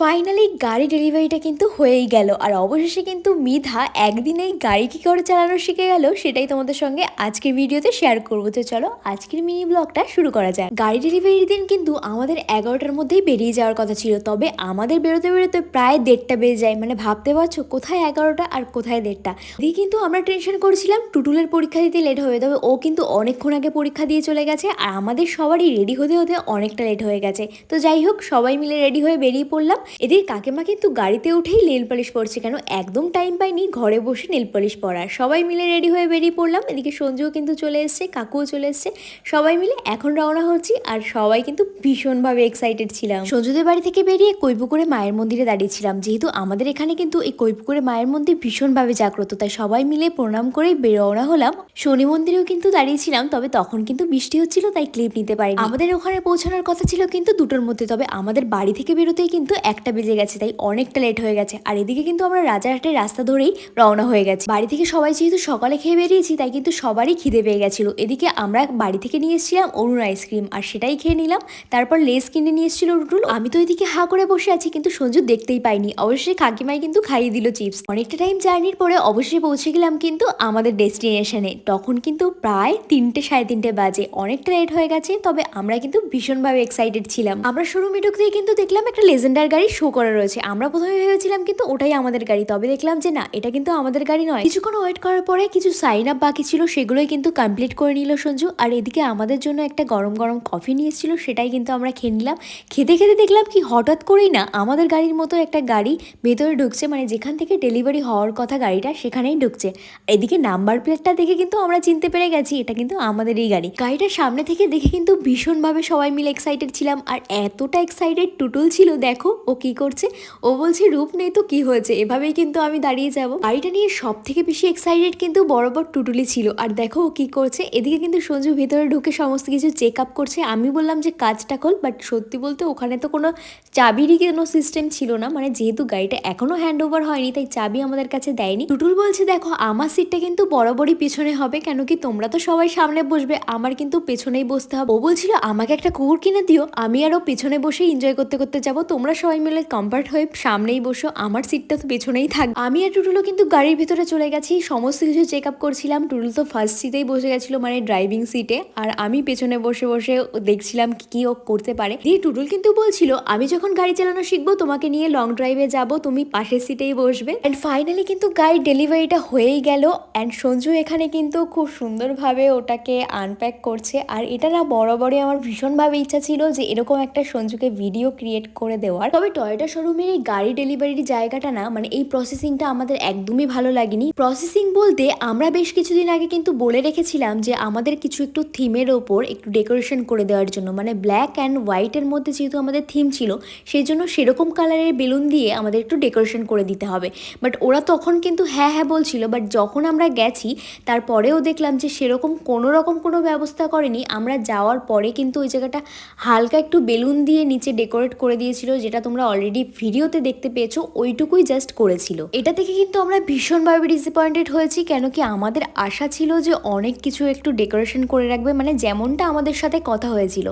Finally গাড়ি ডেলিভারিটা কিন্তু হয়েই গেল। আর অবশেষে কিন্তু মিধা একদিনেই গাড়ি কী করে চালানো শিখে গেল সেটাই তোমাদের সঙ্গে আজকের ভিডিওতে শেয়ার করব। তো চলো, আজকের মিনি ব্লগটা শুরু করা যাক। গাড়ি ডেলিভারির দিন কিন্তু আমাদের এগারোটার মধ্যেই বেরিয়ে যাওয়ার কথা ছিল। তবে আমাদের বেরোতে বেরোতে প্রায় দেড়টা বেজে যায়। মানে ভাবতে পারছ কোথায় এগারোটা আর কোথায় দেড়টা? এদিকে কিন্তু আমরা টেনশন করছিলাম, টুটুলের পরীক্ষা দিতে লেট হবে। তবে ও কিন্তু অনেকক্ষণ আগে পরীক্ষা দিয়ে চলে গেছে। আর আমাদের সবারই রেডি হতে হতে অনেকটা লেট হয়ে গেছে। তো যাই হোক, সবাই মিলে রেডি হয়ে বেরিয়ে পড়লাম। এদিকে কাকিমা কিন্তু গাড়িতে উঠেই নেল পালিশ পরছে কেন? একদম টাইম পাইনি, ঘরে বসে নেল পালিশ পরার। সবাই মিলে রেডি হয়ে বেরিয়ে পড়লাম। এদিকে সঞ্জুও কিন্তু চলে এসছে, কাকুও চলে এসছে। সবাই মিলে এখন রওনা হচ্ছি আর সবাই কিন্তু ভীষণভাবে এক্সাইটেড ছিলাম। সঞ্জুদের বাড়ি থেকে বেরিয়ে কৈপুকুরে মায়ের মন্দিরে দাঁড়িয়েছিলাম যেহেতু আমাদের এখানে কিন্তু এই কৈপুকুরে মায়ের মন্দির ভীষণভাবে জাগ্রত, তাই সবাই মিলে প্রণাম করেই বেরোনা হলাম। শনি মন্দিরেও কিন্তু দাঁড়িয়েছিলাম, তবে তখন কিন্তু বৃষ্টি হচ্ছিল, তাই ক্লিপ নিতে পারি আমাদের ওখানে পৌঁছানোর কথা ছিল কিন্তু দুটোর মধ্যে, তবে আমাদের বাড়ি থেকে বেরোতেই কিন্তু একটা বেজে গেছে, তাই অনেকটা লেট হয়ে গেছে। আর এদিকে কিন্তু আমরা রাজারহাটের রাস্তা ধরেই রওনা হয়ে গেছি। বাড়ি থেকে সবাই যেহেতু সকালে খেয়ে বেরিয়েছি, তাই কিন্তু সবারই খিদে পেয়ে গেছিল। এদিকে আমরা বাড়ি থেকে নিয়ে এসেছিলাম অরুণ আইসক্রিম, আর সেটাই খেয়ে নিলাম। তারপর লেস কিনে নিয়ে এসেছিল রুটুল। আমি তো এদিকে হা করে বসে আছি, কিন্তু সঞ্জু দেখতেই পাইনি। অবশ্যই কাকিমাই কিন্তু খাইয়ে দিল চিপস। অনেকটা টাইম জার্নির পরে অবশ্যই পৌঁছে গেলাম কিন্তু আমাদের ডেস্টিনেশনে তখন কিন্তু প্রায় তিনটে সাড়ে তিনটে বাজে। অনেকটা লেট হয়ে গেছে, তবে আমরা কিন্তু ভীষণভাবে এক্সাইটেড ছিলাম। আমরা শোরুমে দিয়ে কিন্তু দেখলাম একটা লেজেন্ডার গাড়ি শো করা রয়েছে। আমরা প্রথমে ভেবেছিলাম কিন্তু ওটাই আমাদের গাড়ি। তবে দেখলাম যে না, এটা কিন্তু আমাদের গাড়ি নয়। কিছুক্ষণ ওয়েট করার পরে কিছু সাইন আপ বাকি ছিল, সেগুলোই কিন্তু কমপ্লিট করে নিল সঞ্জু। আর এদিকে আমাদের জন্য একটা গরম গরম কফি নিয়ে এসেছিল সেটাই কিন্তু আমরা খেয়ে নিলাম। খেতে খেতে দেখলাম কি, হঠাৎ করেই না, আমাদের গাড়ির মতো একটা গাড়ি ভেতরে ঢুকছে। মানে যেখান থেকে ডেলিভারি হওয়ার কথা গাড়িটা, সেখানেই ঢুকছে। এদিকে নাম্বার প্লেটটা দেখে কিন্তু আমরা চিনতে পেরে গেছি, এটা কিন্তু আমাদেরই গাড়ি। গাড়িটার সামনে থেকে দেখে কিন্তু ভীষণভাবে সবাই মিলে এক্সাইটেড ছিলাম। আর এতটা এক্সাইটেড টুটুল ছিল, দেখো, ও কি করছে? ও বলছে, রূপ নেই তো, কি হয়েছে? এভাবেই কিন্তু আমি দাঁড়িয়ে যাব। গাড়িটা নিয়ে সব থেকে বেশি এক্সাইটেড কিন্তু বরাবর টুটুলি ছিল। আর দেখো ও কি করছে? এদিকে কিন্তু সঞ্জু ভেতরে ঢুকে সমস্ত কিছু চেক আপ করছে। আমি বললাম যে, কাজটা খোল। বাট সত্যি বলতে ওখানে তো কোনো চাবিরই কোনো সিস্টেম ছিল না। মানে যেহেতু গাড়িটা এখনও হ্যান্ড ওভার হয়নি, তাই চাবি আমাদের কাছে দেয়নি। টুটুল বলছে, দেখো, আমার সিটটা কিন্তু বরাবরই পেছনে হবে কেন কি তোমরা তো সবাই সামনে বসবে। আমার কিন্তু পেছনেই বসতে হবে। ও বলছিল, আমাকে একটা কুকুর কিনে দিও। আমি আরও পেছনে বসে এনজয় করতে করতে যাব। তোমরা সবাই মিলে কমফর্ট হয়ে সামনেই বসো, আমার সিটটা তো পেছনেই থাক। আমি আর টুটুলও কিন্তু গাড়ির ভিতরে চলে গেছি, সমস্ত কিছু চেক আপ করছিলাম। টুটুল তো ফার্স্ট সিটেই বসে গেছিল মানে ড্রাইভিং সিটে আর আমি পেছনে বসে বসে দেখছিলাম কি ও করতে পারে। দিয়ে টুটুল কিন্তু বলছিল, আমি যখন গাড়ি চালানো শিখব, তোমাকে নিয়ে লং ড্রাইভে যাব, তুমি পাশের সিটেই বসবে। অ্যান্ড ফাইনালি কিন্তু গাড়ির ডেলিভারিটা হয়েই গেল। অ্যান্ড সঞ্জু এখানে কিন্তু খুব সুন্দরভাবে ওটাকে আনপ্যাক করছে। আর এটা না বরাবরই আমার ভীষণভাবে ইচ্ছা ছিল যে এরকম একটা সঞ্জুকে ভিডিও ক্রিয়েট করে দেওয়ার। তবে টয়োটা শোরুমের এই গাড়ি ডেলিভারির জায়গাটা না মানে এই প্রসেসিংটা আমাদের একদমই ভালো লাগেনি। প্রসেসিং বলতে আমরা বেশ কিছুদিন আগে কিন্তু বলে রেখেছিলাম যে আমাদের কিছু একটু থিমের ওপর একটু ডেকোরেশন করে দেওয়ার জন্য মানে ব্ল্যাক অ্যান্ড হোয়াইটের মধ্যে যেহেতু আমাদের থিম ছিল, সেই জন্য সেরকম কালারের বেলুন দিয়ে আমাদের একটু ডেকোরেশন করে দিতে হবে। বাট ওরা তখন কিন্তু হ্যাঁ হ্যাঁ বলছিল বাট যখন আমরা গেছি, তারপরেও দেখলাম যে সেরকম কোনো রকম কোনো ব্যবস্থা করেনি। আমরা যাওয়ার পরে কিন্তু ওই জায়গাটা হালকা একটু বেলুন দিয়ে নিচে ডেকোরেট করে দিয়েছিল, যেটা তোমরা অলরেডি ভিডিওতে দেখতে পেয়েছ, ওইটুকুই জাস্ট করেছিল। এটা থেকে কিন্তু আমরা ভীষণভাবে ডিসঅ্যাপয়েন্টেড হয়েছি, কেন কি আমাদের আশা ছিল যে অনেক কিছু একটু ডেকোরেশন করে রাখবে মানে যেমনটা আমাদের সাথে কথা হয়েছিল।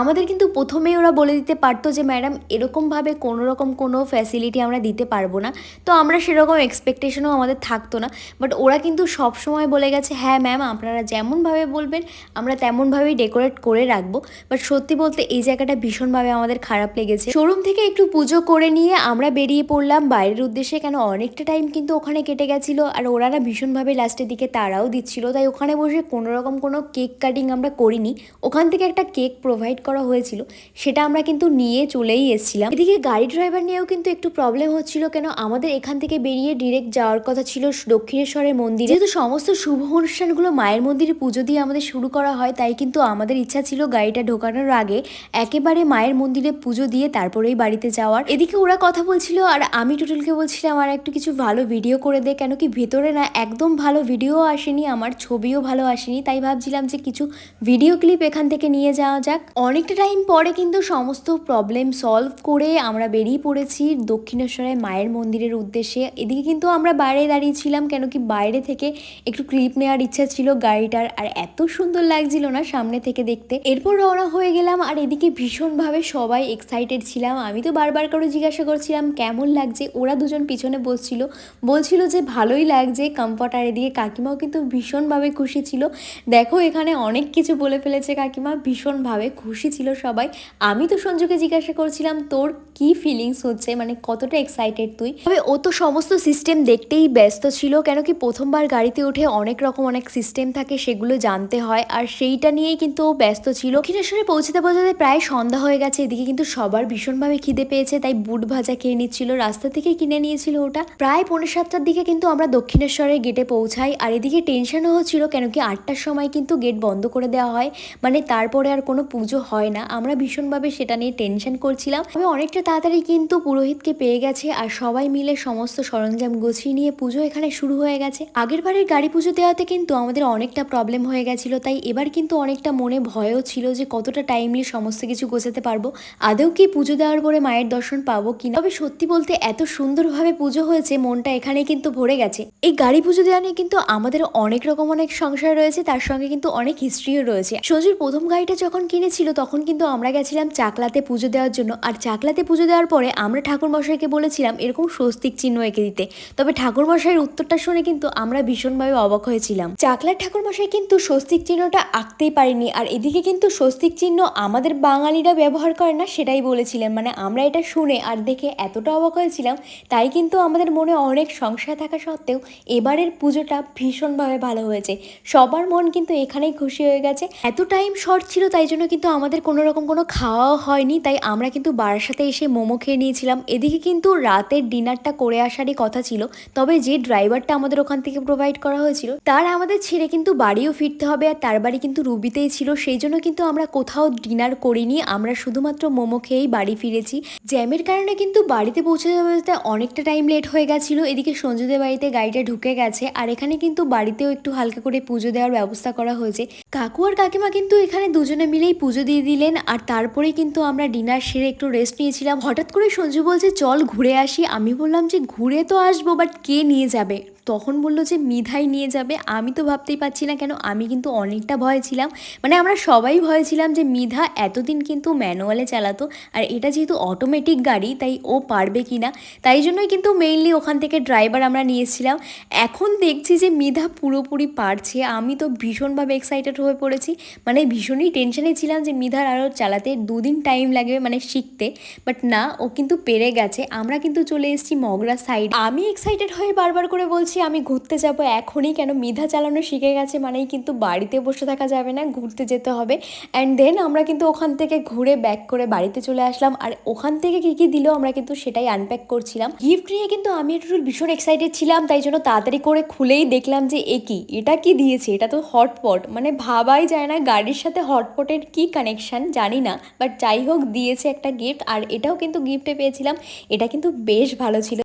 আমাদের কিন্তু প্রথমেই ওরা বলে দিতে পারতো যে, ম্যাডাম, এরকমভাবে কোনো রকম কোনো ফ্যাসিলিটি আমরা দিতে পারব না। তো আমরা সেরকম এক্সপেকটেশনও আমাদের থাকতো না বাট ওরা কিন্তু সব সময় বলে গেছে হ্যাঁ ম্যাম আপনারা যেমনভাবে বলবেন, আমরা তেমনভাবেই ডেকোরেট করে রাখব। বাট সত্যি বলতে এই জায়গাটা ভীষণভাবে আমাদের খারাপ লেগেছে। শোরুম থেকে একটু পুজো করে নিয়ে আমরা বেরিয়ে পড়লাম। বাইরের উদ্দেশ্যে কেন অনেকটা টাইম কিন্তু ওখানে কেটে গেছিল। আর ওরা না ভীষণভাবে লাস্টের দিকে তারাও দিচ্ছিল। তাই ওখানে বসে কোনো রকম কোনো কেক কাটিং আমরা করিনি। ওখান থেকে একটা কেক প্রোভাইড করা হয়েছিল। সেটা আমরা কিন্তু নিয়ে চলেই এসেছিলাম। এদিকে গাড়ি ড্রাইভার নিয়েও কিন্তু একটু প্রবলেম হচ্ছিল। কেন আমাদের এখান থেকে বেরিয়ে ডিরেক্ট যাওয়ার কথা ছিল দক্ষিণেশ্বরের মন্দিরে। যেহেতু সমস্ত শুভ অনুষ্ঠানগুলো মায়ের মন্দিরে পুজো দিয়ে আমাদের শুরু করা হয়, তাই কিন্তু আমাদের ইচ্ছা ছিল গাড়িটা ঢোকানোর আগে একেবারে মায়ের মন্দিরে পুজো দিয়ে তারপরেই বাড়িতে যাওয়ার। এদিকে ওরা কথা বলছিল আর আমি টুটুলকে বলছিলাম, আর একটু কিছু ভালো ভিডিও করে দে, কেন কি ভেতরে না একদম ভালো ভিডিও আসেনি, আমার ছবিও ভালো আসেনি। তাই ভাবছিলাম যে কিছু ভিডিও ক্লিপ এখান থেকে নিয়ে যাওয়া যাক। অনেকটা টাইম পরে কিন্তু সমস্ত প্রবলেম সলভ করে আমরা বেরিয়ে পড়েছি দক্ষিণেশ্বরের মায়ের মন্দিরের উদ্দেশ্যে। এদিকে কিন্তু আমরা বাইরে দাঁড়িয়েছিলাম কেন কি বাইরে থেকে একটু ক্লিপ নেওয়ার ইচ্ছা ছিল গাড়িটার। আর এত সুন্দর লাগছিল না সামনে থেকে দেখতে। এরপর রওনা হয়ে গেলাম আর এদিকে ভীষণভাবে সবাই এক্সাইটেড ছিলাম। আমি তো বারবার বারবার করে জিজ্ঞাসা করছিলাম, কেমন লাগছে? ওরা দুজন পিছনে বসছিল। বলছিল যে, ভালোই লাগছে। কমফর্ট আর এদিকে কাকিমাও কিন্তু ভীষণভাবে খুশি ছিল। দেখো, এখানে অনেক কিছু বলে ফেলেছে কাকিমা, ভীষণভাবে খুশি ছিল সবাই। আমি তো সঞ্জুকে জিজ্ঞাসা করছিলাম, তোর কি ফিলিংস হচ্ছে? মানে কতটা এক্সাইটেড তুই? তবে ও তো সমস্ত সিস্টেম দেখতেই ব্যস্ত ছিল, কেন কি প্রথমবার গাড়িতে উঠে অনেক রকম অনেক সিস্টেম থাকে, সেগুলো জানতে হয়। আর সেইটা নিয়েই কিন্তু ও ব্যস্ত ছিল। দক্ষিণেশ্বরে পৌঁছতে পৌঁছতে প্রায় সন্ধ্যা হয়ে গেছে, এদিকে কিন্তু সবার ভীষণভাবে খিদে পেয়েছে তাই বুট ভাজা খেয়ে নিচ্ছিল। রাস্তা থেকে কিনে নিয়েছিল ওটা। প্রায় পৌনে সাতটার দিকে কিন্তু আমরা দক্ষিণেশ্বরের গেটে পৌঁছাই। আর এদিকে টেনশনও হচ্ছিল কেন কি আটটার সময় কিন্তু গেট বন্ধ করে দেওয়া হয়। মানে তারপরে আর কোনো পুজো হয় না। আমরা ভীষণভাবে সেটা নিয়ে টেনশন করছিলাম। তবে অনেকটা তাড়াতাড়ি কিন্তু পুরোহিতকে পেয়ে গেছে আর সবাই মিলে সমস্ত সরঞ্জাম গুছিয়ে নিয়ে পুজো এখানে শুরু হয়ে গেছে। আগের বারের গাড়ি পুজো দেওয়াতে কিন্তু আমাদের অনেকটা প্রবলেম হয়ে গেছিল। তাই এবার কিন্তু অনেকটা মনে ভয়ও ছিল যে কতটা টাইমলি সমস্ত কিছু গোছাতে পারব। আদৌ কি পুজো দেওয়ার পরে মায়ের দর্শন পাবো কিনা? তবে সত্যি বলতে এত সুন্দরভাবে পুজো হয়েছে, মনটা এখানে কিন্তু ভরে গেছে। এই গাড়ি পুজো দেওয়া নিয়ে কিন্তু আমাদের অনেক রকম অনেক সংসার রয়েছে, তার সঙ্গে কিন্তু অনেক হিস্ট্রিও রয়েছে। সজুর প্রথম গাড়িটা যখন কিনেছিল, তখন কিন্তু আমরা গেছিলাম চাকলাতে পুজো দেওয়ার জন্য। আর চাকলাতে পুজো দেওয়ার পরে আমরা ঠাকুর মশাইকে বলেছিলাম, এরকম স্বস্তিক চিহ্ন এঁকে দিতে। তবে ঠাকুর মশাইয়ের উত্তরটা শুনে কিন্তু আমরা ভীষণভাবে অবাক হয়েছিলাম। চাকলার ঠাকুর মশাই কিন্তু স্বস্তিক চিহ্নটা আঁকতেই পারেনি আর এদিকে কিন্তু স্বস্তিক চিহ্ন আমাদের বাঙালিরা ব্যবহার করে না, সেটাই বলেছিলেন। মানে আমরা এটা শুনে আর দেখে এতটা অবাক হয়েছিলাম, তাই কিন্তু আমাদের মনে অনেক সংশয় থাকা সত্ত্বেও এবারের পুজোটা ভীষণভাবে ভালো হয়েছে। সবার মন কিন্তু এখানেই খুশি হয়ে গেছে। এত টাইম শর্ট ছিল, তাই জন্য কিন্তু আমাদের কোনো রকম কোনো খাওয়াও হয়নি, তাই আমরা কিন্তু বারাসাতে এসে মোমো খেয়ে নিয়েছিলাম। এদিকে কিন্তু রাতের ডিনারটা করে আসারই কথা ছিল, তবে যে ড্রাইভারটা আমাদের ওখান থেকে প্রোভাইড করা হয়েছিল, তার আমাদের ছেড়ে কিন্তু বাড়িও ফিরতে হবে আর তার বাড়ি কিন্তু রুবিতেই ছিল, সেই জন্য কিন্তু আমরা কোথাও ডিনার করিনি, আমরা শুধুমাত্র মোমো খেয়েই বাড়ি ফিরেছি। জ্যামের কারণে কিন্তু বাড়িতে পৌঁছে যেতে অনেকটা টাইম লেট হয়ে গেছিল। এদিকে সঞ্জুদের বাড়িতে গাড়িটা ঢুকে গেছে, আর এখানে কিন্তু বাড়িতেও একটু হালকা করে পুজো দেওয়ার ব্যবস্থা করা হয়েছে। কাকু আর কাকিমা কিন্তু এখানে দুজনে মিলেই পুজো দিয়ে দিলেন, আর তারপরে কিন্তু আমরা ডিনার সেরে একটু রেস্ট নিয়েছিলাম। হঠাৎ করে সঞ্জু বলছে, চল ঘুরে আসি। আমি বললাম যে, ঘুরে তো আসব বাট কে নিয়ে যাবে? তখন বলল যে, মিধাই নিয়ে যাবে। আমি তো ভাবতেই পারছি না কেন, আমি কিন্তু অনেকটা ভয় ছিলাম। মানে আমরা সবাই ভয় ছিলাম যে, মিধা এতদিন কিন্তু ম্যানুয়ালে চালাতো আর এটা যেহেতু অটোমেটিক গাড়ি, তাই ও পারবে কি না তাই জন্যই কিন্তু মেইনলি ওখান থেকে ড্রাইভার আমরা নিয়েছিলাম এখন দেখছি যে, মিধা পুরোপুরি পারছে। আমি তো ভীষণভাবে এক্সাইটেড হয়ে পড়েছি। মানে ভীষণই টেনশনে ছিলাম যে, মিধার আরও চালাতে দুদিন টাইম লাগবে মানে শিখতে। বাট না, ও কিন্তু পেরে গেছে। আমরা কিন্তু চলে এসেছি মগরা সাইড আমি এক্সাইটেড হয়ে বারবার করে বলছি আমি ঘুরতে যাব এখনই, কেন মিধা চালানো শিখে গেছে মানেই কিন্তু বাড়িতে বসে থাকা যাবে না, ঘুরতে যেতে হবে। অ্যান্ড দেন আমরা কিন্তু ওখান থেকে ঘুরে ব্যাক করে বাড়িতে চলে আসলাম। আর ওখান থেকে কি কি দিল আমরা কিন্তু সেটাই আনপ্যাক করছিলাম। গিফট নিয়ে কিন্তু আমি একটু ভীষণ এক্সাইটেড ছিলাম, তাই জন্য তাড়াতাড়ি করে খুলেই দেখলাম যে এ কি? এটা কি দিয়েছে? এটা তো হটপট মানে ভাবাই যায় না গাড়ির সাথে হটপটের কি কানেকশন জানি না। বাট যাই হোক, দিয়েছে একটা গিফট আর এটাও কিন্তু গিফটে পেয়েছিলাম। এটা কিন্তু বেশ ভালো ছিল।